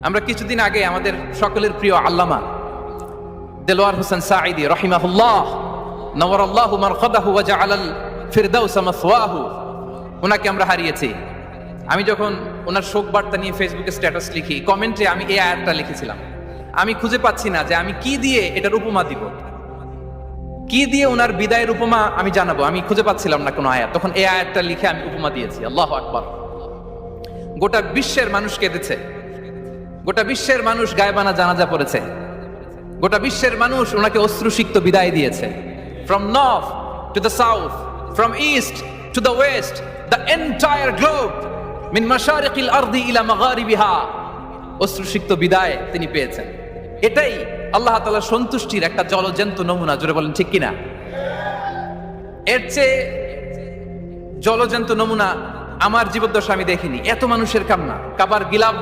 আমরা কিছুদিন আগে আমাদের সকলের প্রিয় আল্লামা দেলোয়ার হোসেন সাঈদি রহিমাহুল্লাহ নওয়ার আল্লাহ মারখাদাহু ওয়া জাআলাল ফিরদাউস মাসওয়াহু ওনাকে আমরা হারিয়েছি। আমি যখন ওনার শোক বার্তা নিয়ে ফেসবুকে স্ট্যাটাস লিখি, কমেন্টে আমি এই আয়াতটা লিখেছিলাম। আমি খুঁজে পাচ্ছি না যে আমি কি দিয়ে এটার উপমা দিব। কি দিয়ে ওনার বিদায়ের উপমা আমি জানাব? আমি খুঁজে পাচ্ছিলাম না কোনো আয়াত। তখন এই আয়াতটা লিখে আমি উপমা দিয়েছি। আল্লাহ আকবার। গোটা বিশ্বের মানুষ কেঁদেছে। গোটা বিশ্বের মানুষ গায়বানা জানাজা পড়েছে। গোটা বিশ্বের মানুষ ওনাকে অশ্রুসিক্ত বিদায় দিয়েছে। From north to the south from east to the west the entire globe মিন মাশারিকিল আরদি ইলা মাগারিবিহা অশ্রুসিক্ত বিদায় তিনি পেয়েছেন। এটাই আল্লাহ তাআলা সন্তুষ্টির একটা জলজন্ত নমুনা, জোরে বলেন ঠিক কিনা? এর চেয়ে জলজন্ত নমুনা আমার জীবদ্দশা আমি দেখিনি। এত মানুষের কামনা কাবার গিলাপ